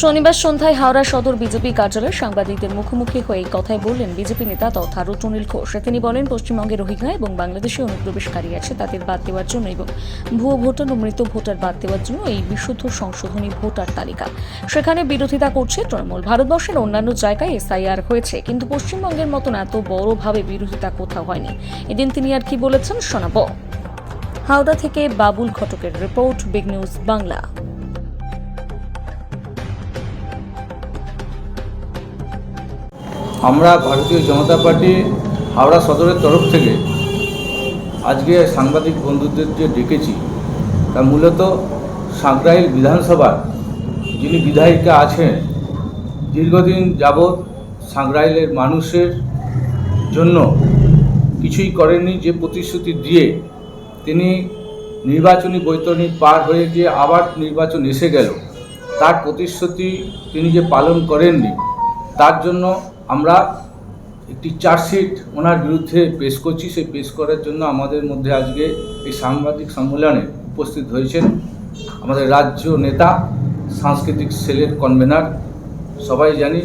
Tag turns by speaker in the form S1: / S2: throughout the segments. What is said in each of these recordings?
S1: শনিবার সন্ধ্যায় হাওড়া সদর বিজেপি কার্যালয়ে সাংবাদিকদের মুখোমুখি হয়ে এই কথাই বললেন বিজেপি নেতা তথা রটনীল ঘোষ। তিনি বলেন পশ্চিমবঙ্গে রোহিঙ্গা এবং বাংলাদেশে অনুপ্রবেশকারী আছে, তাদের বাদ দেওয়ার জন্য এবং ভুয়ো ভোটার ও মৃত ভোটার বাদ দেওয়ার জন্য এই বিশুদ্ধ সংশোধনী ভোটার তালিকা। সেখানে বিরোধিতা করছে তৃণমূল। ভারতবর্ষের অন্যান্য জায়গায় এসআইআর হয়েছে, কিন্তু পশ্চিমবঙ্গের মতন এত বড়ভাবে বিরোধিতা কোথাও হয়নি। এদিন তিনি আর কি বলেছেন, শোনাব। হাওড়া থেকে বাবুল ঘটকের রিপোর্ট, বিগ নিউজ বাংলা।
S2: আমরা ভারতীয় জনতা পার্টি হাওড়া সদরের তরফ থেকে আজকে সাংবাদিক বন্ধুদের যে ডেকেছি, তা মূলত সাঁকরাইল বিধানসভার যিনি বিধায়িকা আছেন, দীর্ঘদিন যাবৎ সাঁকরাইলের মানুষের জন্য কিছুই করেননি, যে প্রতিশ্রুতি দিয়ে তিনি নির্বাচনী বৈতরণী পার হয়ে গিয়ে আবার নির্বাচন এসে গেল। তার প্রতিশ্রুতি তিনি যে পালন করেননি, তার জন্য আমরা একটি চার্জশিট ওনার বিরুদ্ধে পেশ করছি, সেই পেশ করার জন্য আমাদের মধ্যে আজকে এই সাংবাদিক সম্মেলনে উপস্থিত হয়েছেন আমাদের রাজ্য নেতা, সাংস্কৃতিক সেলের কনভেনার। সবাই জানি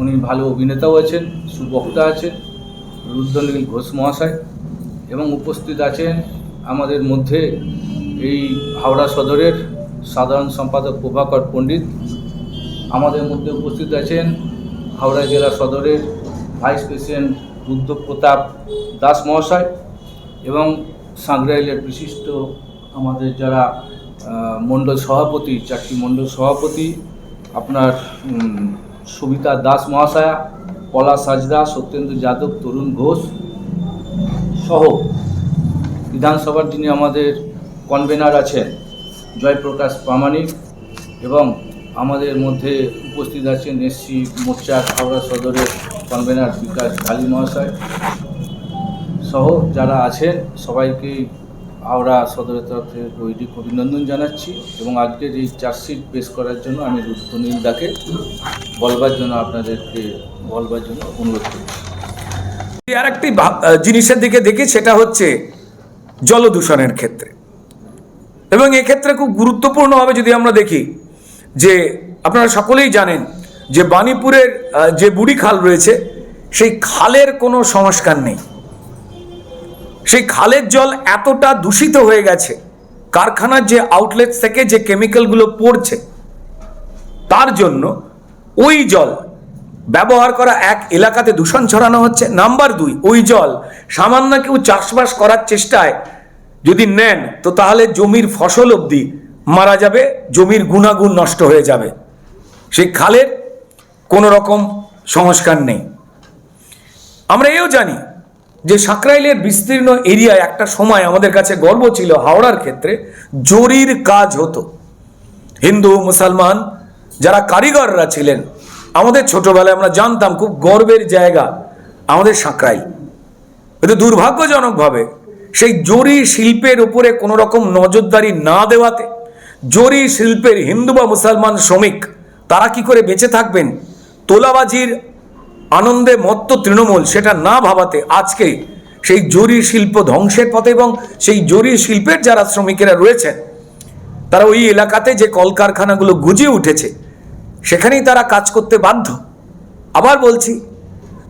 S2: উনি ভালো অভিনেতাও আছেন, সুবক্তা আছেন, রুদ্রনীল ঘোষ মহাশয় এবং উপস্থিত আছেন আমাদের মধ্যে এই হাওড়া সদরের সাধারণ সম্পাদক প্রভাকর পণ্ডিত। আমাদের মধ্যে উপস্থিত আছেন হাওড়া জেলা সদরের ভাইস প্রেসিডেন্ট রুদ্র প্রতাপ দাস মহাশয় এবং সাংগ্রাইলের বিশিষ্ট আমাদের যারা মণ্ডল সভাপতি, চারটি মণ্ডল সভাপতি, আপনার সবিতা দাস মহাশয়া, পলা সাজদা সত্যেন্দ্র যাদব, তরুণ ঘোষ সহ বিধানসভার যিনি আমাদের কনভেনার আছেন, জয়প্রকাশ প্রামাণিক এবং আমাদের মধ্যে উপস্থিত আছেন এসসি মোর্চা হাওড়া সদরের কনভেনার বিকাশ কালী মহাশয় সহ যারা আছেন, সবাইকে হাওড়া সদরের তরফ থেকে অভিনন্দন জানাচ্ছি এবং আজকের এই চার্জশিট পেশ করার জন্য আমি রুদ্রনীল দাকে বলবার জন্য আপনাদেরকে বলবার জন্য অনুরোধ করছি।
S3: আর একটি জিনিসের দিকে দেখি, সেটা হচ্ছে জলদূষণের ক্ষেত্রে। এবং এক্ষেত্রে খুব গুরুত্বপূর্ণভাবে যদি আমরা দেখি যে আপনারা সকলেই জানেন যে বাণীপুরের যে বুড়ি খাল রয়েছে, সেই খালের কোনো সংস্কার নেই। সেই খালের জল এতটা দূষিত হয়ে গেছে, কারখানার যে আউটলেট থেকে যে কেমিক্যালগুলো পড়ছে, তার জন্য ওই জল ব্যবহার করা এক এলাকাতে দূষণ ছড়ানো হচ্ছে। নাম্বার দুই, ওই জল সামান্য কেউ চাষবাস করার চেষ্টায় যদি নেন, তো তাহলে জমির ফসল অবধি মারা যাবে, জমির গুণাগুণ নষ্ট হয়ে যাবে। সেই খালের কোনো রকম সংস্কার নেই। আমরা এও জানি যে সাকরাইলের বিস্তীর্ণ এরিয়ায় একটা সময় আমাদের কাছে গর্ব ছিল, হাওড়ার ক্ষেত্রে জরির কাজ হতো। হিন্দু, মুসলমান যারা কারিগররা ছিলেন, আমাদের ছোটবেলায় আমরা জানতাম খুব গর্বের জায়গা আমাদের সাঁকরাইল। কিন্তু দুর্ভাগ্যজনকভাবে সেই জরি শিল্পের উপরে কোনো রকম নজরদারি না দেওয়াতে জরি শিল্পের হিন্দু বা মুসলমান শ্রমিক, তারা কি করে বেঁচে থাকবেন? তোলাবাজির আনন্দে মত্ত তৃণমূল, সেটা না ভাবাতে আজকে সেই জরি শিল্প ধ্বংসের পথে এবং সেই জরি শিল্পের যারা শ্রমিকেরা রয়েছেন, তারা ওই এলাকাতে যে কলকারখানাগুলো গুজিয়ে উঠেছে, সেখানেই তারা কাজ করতে বাধ্য। আবার বলছি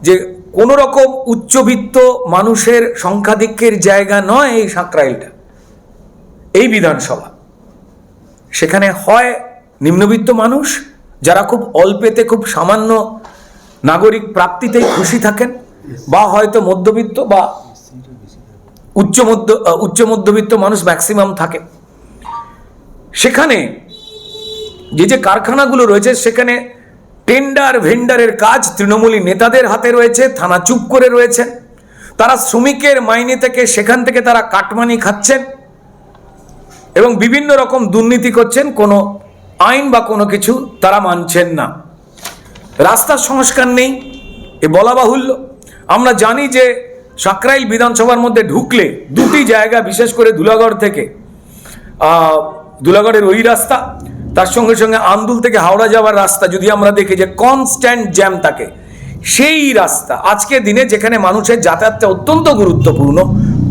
S3: যে কোনো রকম উচ্চবিত্ত মানুষের সংখ্যাধিক্যের জায়গা নয় এই সাঁকরাইলটা, এই বিধানসভা। সেখানে হয় নিম্নবিত্ত মানুষ যারা খুব অল্পেতে খুব সামান্য নাগরিক প্রাপ্তিতেই খুশি থাকেন বা হয়তো মধ্যবিত্ত বা উচ্চ মধ্য উচ্চ মধ্যবিত্ত মানুষ ম্যাক্সিমাম থাকে সেখানে যে যে কারখানাগুলো রয়েছে, সেখানে টেন্ডার ভেন্ডারের কাজ তৃণমূলী নেতাদের হাতে রয়েছে, থানা চুপ করে রয়েছে তারা শ্রমিকের মাইনে থেকে সেখান থেকে তারা কাটমানি খাচ্ছেন। এবং বিভিন্ন রকম দুর্নীতি করছেন, কোনো আইন বা কোনো কিছু তারা মানছেন না। রাস্তার সংস্কার নেই, এ বলা বাহুল্য। আমরা জানি যে সাকরাইল বিধানসভার মধ্যে ঢুকলে দুটি জায়গা, বিশেষ করে দুলাগড় থেকে দুলাগড়ের ওই রাস্তা, তার সঙ্গে সঙ্গে আন্দুল থেকে হাওড়া যাওয়ার রাস্তা, যদি আমরা দেখি যে কনস্ট্যান্ট জ্যাম থাকে সেই রাস্তা। আজকের দিনে যেখানে মানুষের যাতায়াতটা অত্যন্ত গুরুত্বপূর্ণ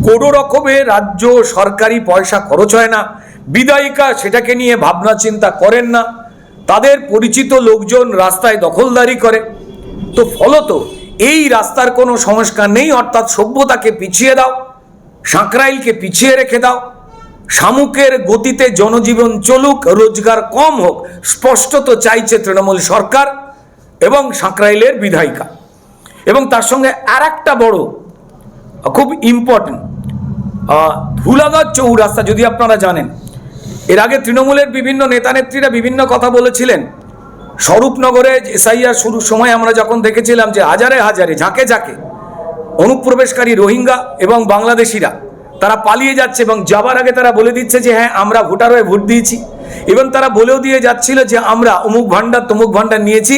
S3: কোনো রকমের রাজ্য সরকারি পয়সা খরচ হয় না, বিদায়িকা সেটাকে নিয়ে ভাবনা চিন্তা করেন না, তাদের পরিচিত লোকজন রাস্তায় দখলদারি করে। তো ফলত এই রাস্তার কোনো সংস্কার নেই, অর্থাৎ সভ্যতাকে পিছিয়ে দাও, সাঁকরাইলকে পিছিয়ে রেখে দাও, শামুকের গতিতে জনজীবন চলুক, রোজগার কম হোক, স্পষ্টত চাইছে তৃণমূল সরকার। এবং সাঁকরাইলের বিধায়িকা। এবং তার সঙ্গে আর একটা বড়, খুব ইম্পর্টেন্ট ধুলাগড় চৌরাস্তা, যদি আপনারা জানেন। এর আগে তৃণমূলের বিভিন্ন নেতানেত্রীরা বিভিন্ন কথা বলেছিলেন। স্বরূপনগরে এসআইআর শুরুর সময় আমরা যখন দেখেছিলাম যে হাজারে হাজারে, ঝাঁকে ঝাঁকে অনুপ্রবেশকারী রোহিঙ্গা এবং বাংলাদেশিরা, তারা পালিয়ে যাচ্ছে এবং যাবার আগে তারা বলে দিচ্ছে যে হ্যাঁ আমরা ভোটার হয়ে ভোট দিয়েছি। এবং তারা বলেও দিয়ে যাচ্ছিল যে আমরা অমুক ভান্ডার তমুক ভান্ডার নিয়েছি,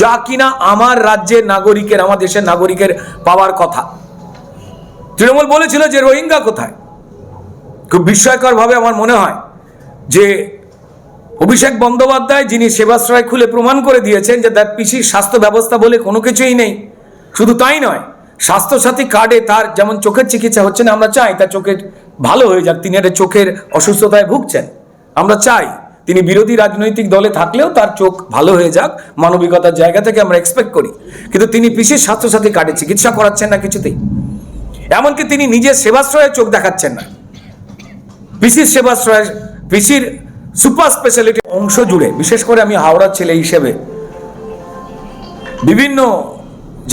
S3: যা কিনা আমার রাজ্যের নাগরিকের, আমার দেশের নাগরিকের পাওয়ার কথা। তৃণমূল বলেছিল যে রোহিঙ্গা কোথায়? খুব বিস্ময়করভাবে আমার মনে হয় যে অভিষেক বন্দ্যোপাধ্যায় যিনি সেবাশ্রয় খুলে প্রমাণ করে দিয়েছেন যে তার পিসির স্বাস্থ্য ব্যবস্থা বলে কোনো কিছুই নেই, শুধু তাই নয়, স্বাস্থ্যসাথী কার্ডে তার যেমন চোখের চিকিৎসা হচ্ছে না, আমরা চাই তার চোখের ভালো হয়ে যাক, তিনি একটা চোখের অসুস্থতায় ভুগছেন। আমরা চাই তিনি বিরোধী রাজনৈতিক দলে থাকলেও তার চোখ ভালো হয়ে যাক, মানবিকতার জায়গা থেকে আমরা এক্সপেক্ট করি। কিন্তু তিনি পিসির স্বাস্থ্যসাথী কার্ডে চিকিৎসা করাচ্ছেন না কিছুতেই। এমনকি তিনি নিজের সেবাশ্রয়ে চোখ দেখাচ্ছেন না। পিসির সেবাশ্রয়, পিসির সুপার স্পেশালিটি অংশ জুড়ে, বিশেষ করে আমি হাওড়ার ছেলে হিসেবে, বিভিন্ন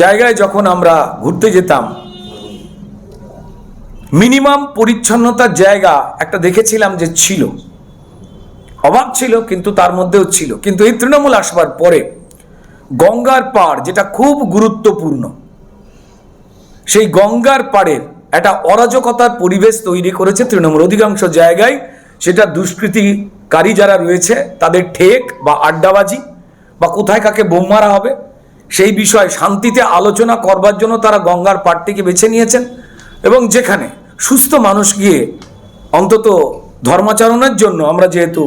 S3: জায়গায় যখন আমরা ঘুরতে যেতাম, মিনিমাম পরিচ্ছন্নতার জায়গা একটা দেখেছিলাম যে ছিল। অভাব ছিল, কিন্তু তার মধ্যেও ছিল। কিন্তু এই তৃণমূল আসবার পরে গঙ্গার পাড়, যেটা খুব গুরুত্বপূর্ণ, সেই গঙ্গার পাড়ের একটা অরাজকতার পরিবেশ তৈরি করেছে তৃণমূল। অধিকাংশ জায়গায় সেটা দুষ্কৃতিকারী যারা রয়েছে, তাদের ঠেক বা আড্ডাবাজি বা কোথায় কাকে বোম মারা হবে, সেই বিষয়ে শান্তিতে আলোচনা করবার জন্য তারা গঙ্গার পাড়টিকে বেছে নিয়েছেন এবং যেখানে সুস্থ মানুষ গিয়ে অন্তত ধর্মাচরণের জন্য আমরা যেহেতু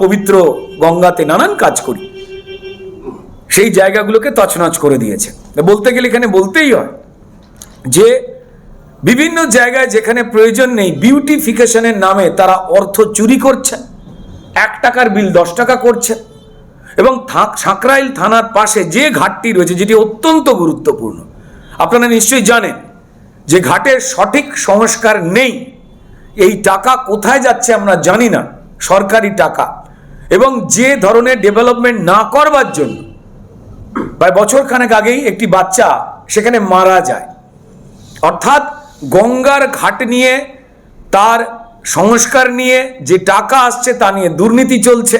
S3: পবিত্র গঙ্গাতে নানান কাজ করি। সেই জায়গাগুলোকে তছনছ করে দিয়েছে। বলতে গেলে এখানে বলতেই হয় যে, বিভিন্ন জায়গায় যেখানে প্রয়োজন নেই বিউটিফিকেশনের নামে তারা অর্থ চুরি করছে, এক টাকার বিল দশ টাকা করছে এবং সাঁকরাইল থানার পাশে যে ঘাটটি রয়েছে, যেটি অত্যন্ত গুরুত্বপূর্ণ, আপনারা নিশ্চয়ই জানেন যে ঘাটের সঠিক সংস্কার নেই। এই টাকা কোথায় যাচ্ছে আমরা জানি না। সরকারি টাকা এবং যে ধরনের ডেভেলপমেন্ট না করবার জন্য প্রায় বছর খানেক আগেই একটি বাচ্চা সেখানে মারা যায়। অর্থাৎ গঙ্গার ঘাট নিয়ে, তার সংস্কার নিয়ে যে টাকা আসছে তা নিয়ে দুর্নীতি চলছে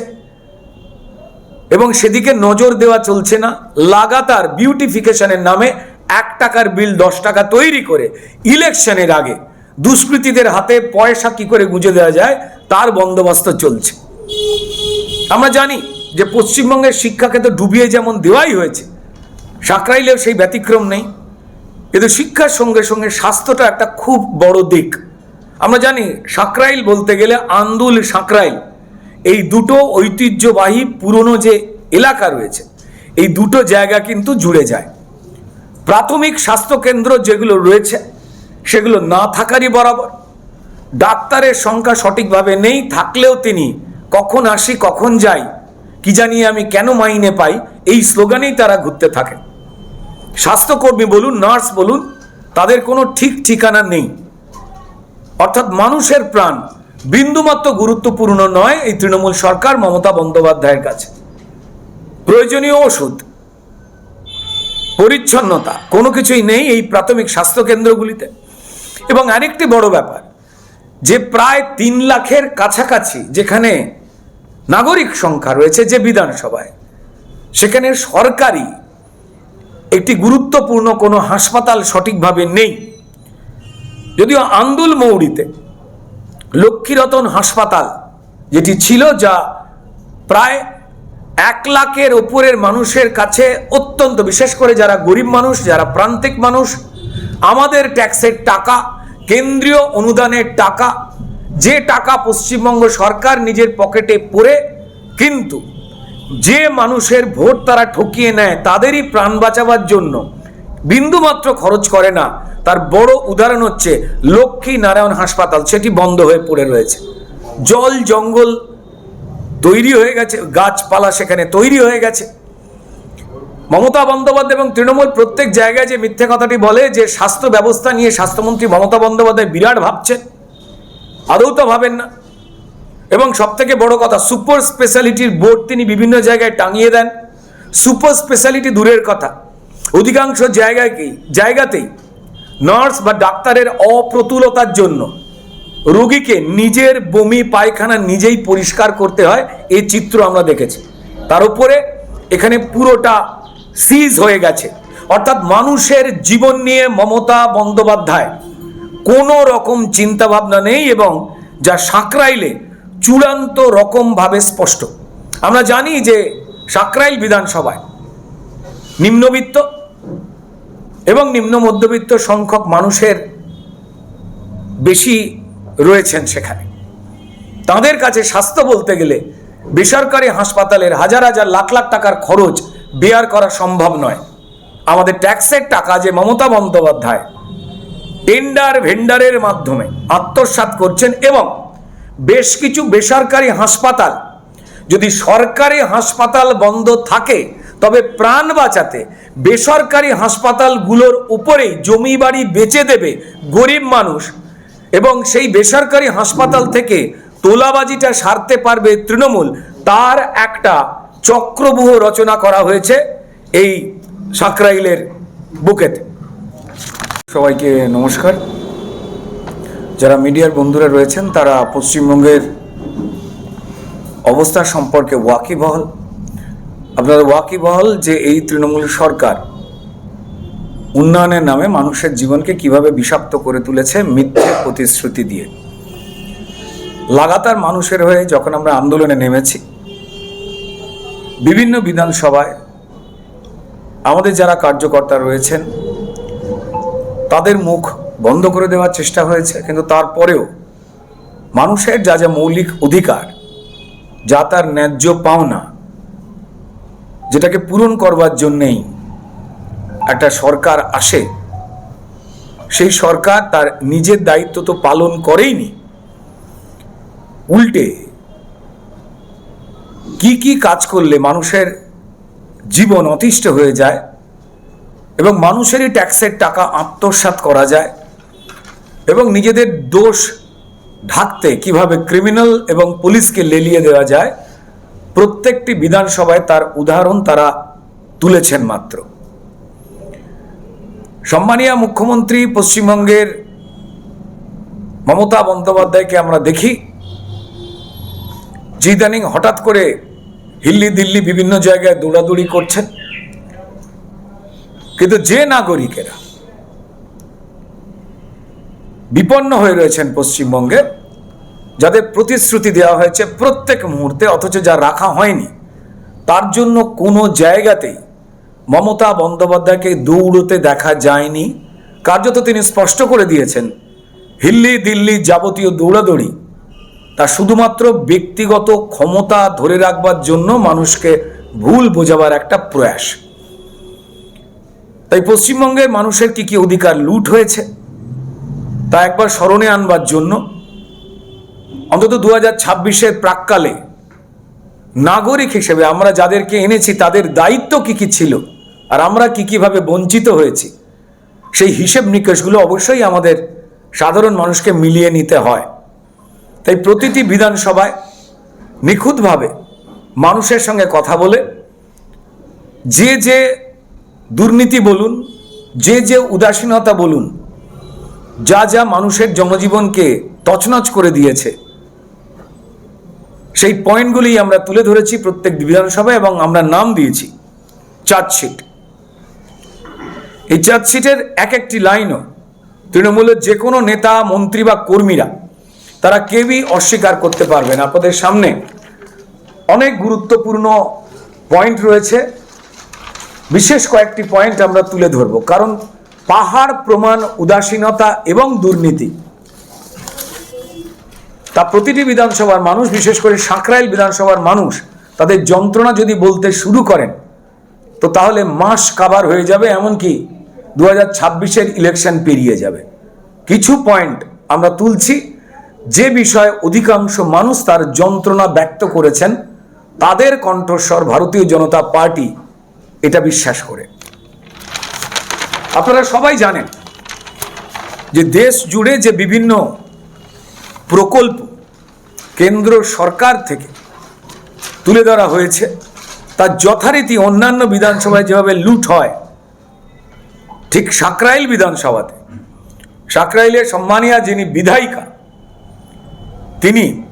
S3: এবং সেদিকে নজর দেওয়া চলছে না। লাগাতার বিউটিফিকেশনের নামে এক টাকার বিল, দশ টাকা তৈরি করে ইলেকশনের আগে দুষ্কৃতীদের হাতে পয়সা কি করে গুঁজে দেওয়া যায় তার বন্দোবস্ত চলছে। আমরা জানি যে পশ্চিমবঙ্গের শিক্ষাকে তো ডুবিয়ে যেমন দেওয়াই হয়েছে সাঁকরাইলেও সেই ব্যতিক্রম নেই। কিন্তু শিক্ষার সঙ্গে সঙ্গে স্বাস্থ্যটা একটা খুব বড় দিক। আমরা জানি সাঁকরাইল বলতে গেলে আন্দুল সাঁকরাইল এই দুটো ঐতিহ্যবাহী পুরনো যে এলাকা রয়েছে, এই দুটো জায়গা কিন্তু জুড়ে যায়। প্রাথমিক স্বাস্থ্যকেন্দ্র যেগুলো রয়েছে, সেগুলো না থাকারই বরাবর ডাক্তারের সংখ্যা সঠিকভাবে নেই, থাকলেও তিনি কখন আসি, কখন যাই, কি জানি আমি কেন মাইনে পাই, এই স্লোগানেই তারা ঘুরতে থাকেন। স্বাস্থ্যকর্মী বলুন, নার্স বলুন, তাদের কোনো ঠিক ঠিকানা নেই। অর্থাৎ মানুষের প্রাণ বিন্দুমাত্র গুরুত্বপূর্ণ নয় এই তৃণমূল সরকার, মমতা বন্দ্যোপাধ্যায়ের কাছে। প্রয়োজনীয় ওষুধ, পরিচ্ছন্নতা, কোনো কিছুই নেই এই প্রাথমিক স্বাস্থ্যকেন্দ্রগুলিতে এবং আরেকটি বড় ব্যাপার যে প্রায় তিন লাখের কাছাকাছি যেখানে নাগরিক সংখ্যা রয়েছে যে বিধানসভায়, সেখানে সরকারি একটি গুরুত্বপূর্ণ কোনো হাসপাতাল সঠিকভাবে নেই। যদিও আন্দুল মৌরিতে লক্ষ্মীরতন হাসপাতাল যেটি ছিল যা প্রায় এক লাখের ওপরের মানুষের কাছে অত্যন্ত, বিশেষ করে যারা গরিব মানুষ, যারা প্রান্তিক মানুষ, আমাদের ট্যাক্সের টাকা কেন্দ্রীয় অনুদানের টাকা, যে টাকা পশ্চিমবঙ্গ সরকার নিজের পকেটে পড়ে, কিন্তু যে মানুষের ভোট তারা ঠকিয়ে নেয়, তাদেরই প্রাণ বাঁচাবার জন্য বিন্দুমাত্র খরচ করে না। তার বড় উদাহরণ হচ্ছে লক্ষ্মী নারায়ণ হাসপাতাল, সেটি বন্ধ হয়ে পড়ে রয়েছে। জল, জঙ্গল তৈরি হয়ে গেছে, গাছপালা সেখানে তৈরি হয়ে গেছে। মমতা বন্দ্যোপাধ্যায় এবং তৃণমূল প্রত্যেক জায়গায় যে মিথ্যে কথাটি বলে, যে স্বাস্থ্য ব্যবস্থা নিয়ে স্বাস্থ্যমন্ত্রী মমতা বন্দ্যোপাধ্যায় বিরাট ভাবছেন, আদৌ তো ভাবেন না। এবং সব থেকে বড় কথা, সুপার স্পেশালিটির বোর্ড তিনি বিভিন্ন জায়গায় টাঙিয়ে দেন। সুপার স্পেশালিটি দূরের কথা। অধিকাংশ জায়গায় কি জায়গাতেই নার্স বা ডাক্তারের অপ্রতুলতার জন্য রোগীকে নিজের বমি, পায়খানা নিজেই পরিষ্কার করতে হয় এই চিত্র আমরা দেখেছি। তার উপরে এখানে পুরোটা সিজ হয়ে গেছে। অর্থাৎ মানুষের জীবন নিয়ে মমতা বন্দ্যোপাধ্যায় কোনো রকম চিন্তাভাবনা নেই এবং যা সাঁকরাইলে চূড়ান্ত রকমভাবে স্পষ্ট। আমরা জানি যে সাঁকরাইল বিধানসভায় নিম্নবিত্ত এবং নিম্ন মধ্যবিত্ত সংখ্যক মানুষের বেশি রয়েছেন সেখানে। তাদের কাছে স্বাস্থ্য বলতে গেলে বেসরকারি হাসপাতালের হাজার হাজার লাখ লাখ টাকার খরচ বেয়ার করা সম্ভব নয়। আমাদের ট্যাক্সের টাকা যে মমতা বন্দ্যোপাধ্যায় টেন্ডার ভেন্ডারের মাধ্যমে আত্মসাৎ করছেন এবং বেশ কিছু বেসরকারি হাসপাতাল, যদি সরকারি হাসপাতাল বন্ধ থাকে, তবে প্রাণ বাঁচাতে বেসরকারি হাসপাতালগুলোর উপরেই জমি বাড়ি বেচে দেবে গরিব মানুষ এবং সেই বেসরকারি হাসপাতাল থেকে তোলাবাজিটা সারতে পারবে তৃণমূল, তার একটা চক্রবুহ রচনা করা হয়েছে এই সাকরাইলের বুকেতে। সবাইকে নমস্কার। যারা মিডিয়ার বন্ধুরা রয়েছেন, তারা পশ্চিমবঙ্গের অবস্থা সম্পর্কে ওয়াকিবহল। আপনারা ওয়াকিবহল যে এই তৃণমূল সরকার উন্নয়নের নামে মানুষের জীবনকে কীভাবে বিষাক্ত করে তুলেছে মিথ্যে প্রতিশ্রুতি দিয়ে। লাগাতার মানুষের হয়ে যখন আমরা আন্দোলনে নেমেছি বিভিন্ন বিধানসভায় আমাদের যারা কার্যকর্তা রয়েছেন, তাদের মুখ বন্ধ করে দেওয়ার চেষ্টা হয়েছে, কিন্তু তারপরেও মানুষের যা যা মৌলিক অধিকার, যা তার ন্যায্য পাওনা, যেটাকে পূরণ করবার জন্যেই একটা সরকার আসে, সেই সরকার তার নিজের দায়িত্ব তো পালন করেইনি। উল্টে কি কি কাজ করলে মানুষের জীবন অতিষ্ঠ হয়ে যায় এবং মানুষেরই ট্যাক্সের টাকা আত্মসাৎ করা যায় এবং নিজেদের দোষ ঢাকতে কীভাবে ক্রিমিনাল এবং পুলিশকে লেলিয়ে দেওয়া যায়, প্রত্যেকটি বিধানসভায় তার উদাহরণ তারা তুলেছেন মাত্র। সম্মানীয় মুখ্যমন্ত্রী, পশ্চিমবঙ্গের মমতা বন্দ্যোপাধ্যায়কে আমরা দেখি। যে ইদানিং হঠাৎ করে হিল্লি দিল্লি বিভিন্ন জায়গায় দৌড়াদৌড়ি করছেন কিন্তু যে নাগরিকেরা বিপন্ন হয়ে রয়েছেন পশ্চিমবঙ্গে, যাদের প্রতিশ্রুতি দেওয়া হয়েছে প্রত্যেক মুহূর্তে, অথচ যা রাখা হয়নি, তার জন্য কোনো জায়গাতেই মমতা বন্দ্যোপাধ্যায়কে দৌড়তে দেখা যায়নি। কার্যত তিনি স্পষ্ট করে দিয়েছেন, হিল্লি দিল্লি যাবতীয় দৌড়াদৌড়ি শুধুমাত্র ব্যক্তিগত ক্ষমতা ধরে রাখবার জন্য মানুষকে ভুল বোঝাবার একটা প্রয়াস। তাই পশ্চিমবঙ্গের মানুষের কি কি অধিকার লুট হয়েছে, তা একবার স্মরণে আনবার জন্য অন্তত দু হাজার ছাব্বিশের প্রাককালে নাগরিক হিসেবে আমরা যাদেরকে এনেছি, তাদের দায়িত্ব কি কি ছিল আর আমরা কি কীভাবে বঞ্চিত হয়েছি, সেই হিসেব নিকেশগুলো অবশ্যই আমাদের সাধারণ মানুষকে মিলিয়ে নিতে হয়। তাই প্রতিটি বিধানসভায় নিখুঁতভাবে মানুষের সঙ্গে কথা বলে যে যে দুর্নীতি বলুন, যে যে উদাসীনতা বলুন, যা যা মানুষের জনজীবনকে তছনছ করে দিয়েছে, সেই পয়েন্টগুলি আমরা তুলে ধরেছি প্রত্যেক বিধানসভায় এবং আমরা নাম দিয়েছি চার্জশিট। এই চার্জশিটের এক একটি লাইনও তৃণমূলের যে কোনো নেতা, মন্ত্রী বা কর্মীরা তারা কেউই অস্বীকার করতে পারবেন আপনাদের সামনে অনেক গুরুত্বপূর্ণ পয়েন্ট রয়েছে। বিশেষ কয়েকটি পয়েন্ট আমরা তুলে ধরব। কারণ পাহাড় প্রমাণ, উদাসীনতা এবং দুর্নীতি, তা প্রতিটি বিধানসভার মানুষ, বিশেষ করে সাঁকরাইল বিধানসভার মানুষ, তাদের যন্ত্রণা যদি বলতে শুরু করেন, তো তাহলে মাস কাবার হয়ে যাবে, এমনকি দু হাজার ছাব্বিশের ইলেকশন পেরিয়ে যাবে। কিছু পয়েন্ট আমরা তুলছি। যে বিষয়ে অধিকাংশ মানুষ তার যন্ত্রণা ব্যক্ত করেছেন, তাদের কণ্ঠস্বর ভারতীয় জনতা পার্টি এটা বিশ্বাস করে। আপনারা সবাই জানেন যে দেশ জুড়ে যে বিভিন্ন প্রকল্প কেন্দ্র সরকার থেকে তুলে ধরা হয়েছে তার যথারীতি অন্যান্য বিধানসভায় যেভাবে লুট হয়, ঠিক সাকরাইল বিধানসভাতে, সাকরাইলের সম্মানিয়া যিনি বিধায়িকা তিনি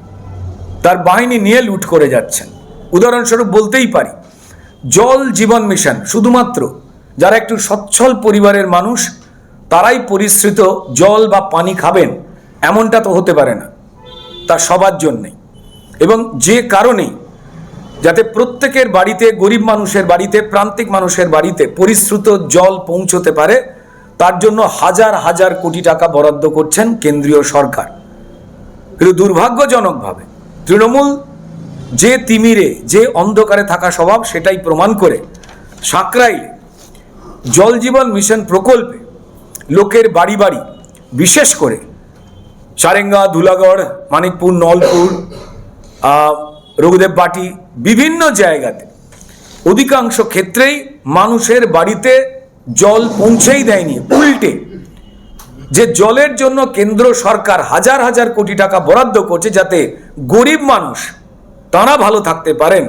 S3: তার বাহিনী নিয়ে লুট করে যাচ্ছেন। উদাহরণস্বরূপ বলতেই পারি, জল জীবন মিশন শুধুমাত্র যারা একটু সচ্ছল পরিবারের মানুষ, তারাই পরিশ্রিত জল বা পানি খাবেন, এমনটা তো হতে পারে না। তা সবার জন্যেই। এবং যে কারণেই যাতে প্রত্যেকের বাড়িতে, গরিব মানুষের বাড়িতে, প্রান্তিক মানুষের বাড়িতে পরিশ্রুত জল পৌঁছতে পারে, তার জন্য হাজার হাজার কোটি টাকা বরাদ্দ করছেন কেন্দ্রীয় সরকার। কিন্তু দুর্ভাগ্যজনকভাবে তৃণমূল যে তিমিরে, যে অন্ধকারে থাকা স্বভাব সেটাই প্রমাণ করে সাঁকরাই জল জীবন মিশন প্রকল্পে লোকের বাড়ি বাড়ি, বিশেষ করে সারেঙ্গা ধুলাগড়, মানিকপুর, নলপুর রঘুদেব বাটি, বিভিন্ন জায়গাতে অধিকাংশ ক্ষেত্রেই মানুষের বাড়িতে জল পৌঁছেই দেয়নি, উল্টে যে জলের জন্য কেন্দ্র সরকার হাজার হাজার কোটি টাকা বরাদ্দ করছে যাতে গরিব মানুষ তারা ভালো থাকতে পারেন,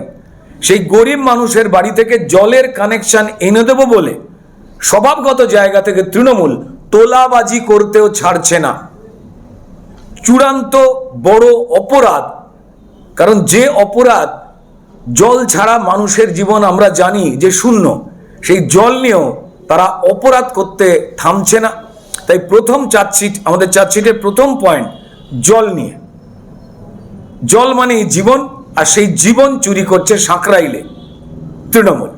S3: সেই গরিব মানুষের বাড়ি থেকে জলের কানেকশন এনে দেবো বলে স্বভাবগত জায়গা থেকে তৃণমূল তোলাবাজি করতেও ছাড়ছে না। চূড়ান্ত বড় অপরাধ, কারণ যে অপরাধ জল ছাড়া মানুষের জীবন আমরা জানি যে শূন্য, সেই জল নিয়েও তারা অপরাধ করতে থামছে না। তাই প্রথম চার্জশিট আমাদের চার্জশিটের প্রথম পয়েন্ট জল নিয়ে। জল মানেই জীবন, আর সেই জীবন চুরি করছে সাঁকরাইলে তৃণমূল।